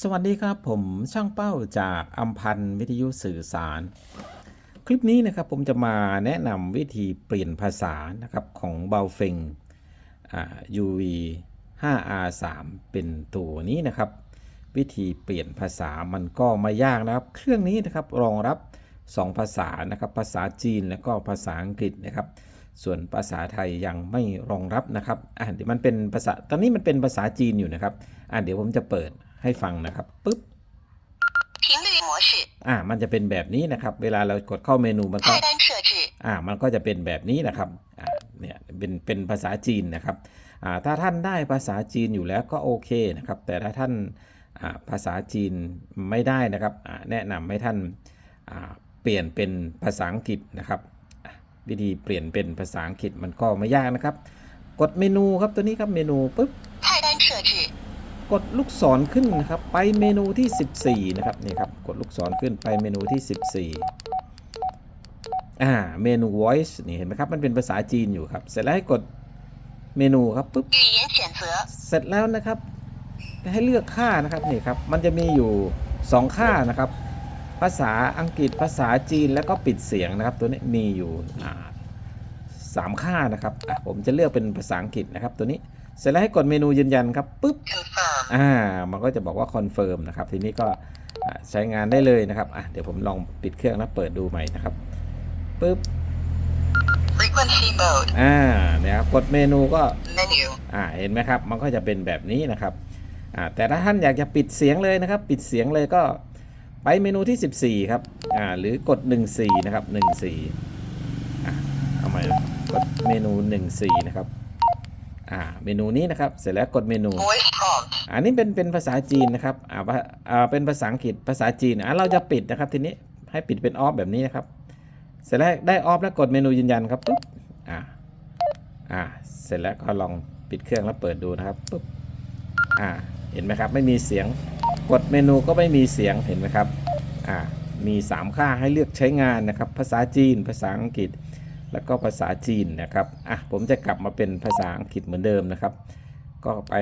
สวัสดีครับผมช่างเป้าจากอัมพันวิทยุสื่อสาร คลิปนี้นะครับผมจะมาแนะนำวิธีเปลี่ยนภาษานะครับของเบลเฟง UV 5R3 เป็นตัวนี้นะครับ วิธีเปลี่ยนภาษามันก็ไม่ยากนะครับ เครื่องนี้นะครับรองรับ 2 ภาษานะครับภาษาจีนและก็ภาษาอังกฤษนะครับ ส่วนภาษาไทยยังไม่รองรับนะครับอะเดี๋ยวมันเป็นภาษาตอนนี้มันเป็นภาษาจีนอยู่นะครับอะเดี๋ยวผมจะเปิด ให้ฟังนะครับปุ๊บอ่ามันจะเป็นแบบนี้นะครับ เวลาเรากดเข้าเมนูมันก็อ่ามันก็จะเป็นแบบนี้นะครับอ่าเนี่ยเป็นเป็นภาษาจีนนะครับอ่าถ้าท่านได้ภาษาจีนอยู่แล้วก็โอเคนะครับ แต่ถ้าท่านอ่าภาษาจีนไม่ได้นะครับอ่าแนะนำให้ท่านอ่าเปลี่ยนเป็นภาษาอังกฤษนะครับ วิธีเปลี่ยนเป็นภาษาอังกฤษมันก็ไม่ยากนะครับ กดเมนูครับตัวนี้ครับเมนูปุ๊บ กดลูกศรขึ้นนะครับ ไปเมนูที่ 14 นะครับนี่ครับกดลูกศรขึ้นไปเมนูที่ 14อ่าเมนู voice นี่เห็นไหมครับมันเป็นภาษาจีนอยู่ครับ เสร็จแล้วให้กดเมนูครับปุ๊บเสร็จแล้วนะครับ ให้เลือกค่านะครับนี่ครับมันจะมีอยู่ 2 ค่านะครับ ภาษาอังกฤษภาษาจีนแล้วก็ปิดเสียงนะครับ ตัวนี้มีอยู่สามค่านะครับผมจะเลือกเป็นภาษาอังกฤษนะครับ ตัวนี้เสร็จแล้วให้กดเมนูยืนยันครับปุ๊บ อ่า มันก็จะบอกว่าคอนเฟิร์มนะครับ ทีนี้ก็อ่าใช้งานได้เลยนะครับ อะ เดี๋ยวผมลองปิดเครื่องแล้วเปิดดูใหม่นะครับปึ๊บ frequency mode, อ่าเนี่ยครับกดเมนูก็ menu, อ่า เห็นไหมครับ มันก็จะเป็นแบบนี้นะครับ อ่า แต่ถ้าท่านอยากจะปิดเสียงเลยนะครับ ปิดเสียงเลยก็ไปเมนูที่ 14 ครับ อ่า หรือกด 14 นะครับ 14อ่าเอาใหม่กดเมนู 14 นะครับ อ่าเมนูนี้นะครับ เสร็จแล้วกดเมนู voice prompt, อันนี้เป็นเป็นภาษาจีนนะครับอ่าภาอ่าเป็นภาษาอังกฤษภาษาจีนอ่าเราจะปิดนะครับทีนี้ให้ปิดเป็นออฟแบบนี้นะครับ เสร็จแล้วได้ออฟแล้วกดเมนูยืนยันครับปุ๊บอ่าอ่าเสร็จแล้วก็ลองปิดเครื่องแล้วเปิดดูนะครับปุ๊บอ่าเห็นไหมครับ ไม่มีเสียงกดเมนูก็ไม่มีเสียงเห็นไหมครับอ่ามี 3 ค่าให้เลือกใช้งานนะครับ ภาษาจีน ภาษาอังกฤษ แล้วก็ภาษาจีนนะครับอะผมจะกลับมาเป็นภาษาอังกฤษเหมือนเดิมนะครับ ก็ไป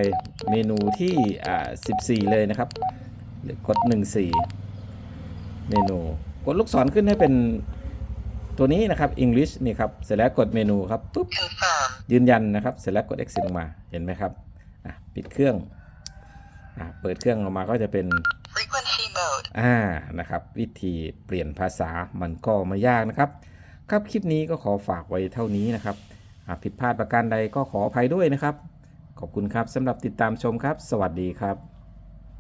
เมนูที่อ่า14 เลยนะครับหรือกด 14 เมนู กดลูกศรขึ้นให้เป็นตัวนี้นะครับ English นี่ครับ เสร็จแล้วกดเมนูครับปุ๊บ confirm, ยืนยันนะครับ เสร็จแล้วกด exit ลงมา เห็นไหมครับอะปิดเครื่องอะเปิดเครื่องออกมาก็จะเป็น frequency mode. อ่านะครับ วิธีเปลี่ยนภาษามันก็ไม่ยากนะครับ ครับคลิปนี้ก็ขอฝากไว้เท่านี้นะครับหากผิดพลาดประการใดก็ขออภัยด้วยนะครับ ขอบคุณครับสำหรับติดตามชมครับ สวัสดีครับ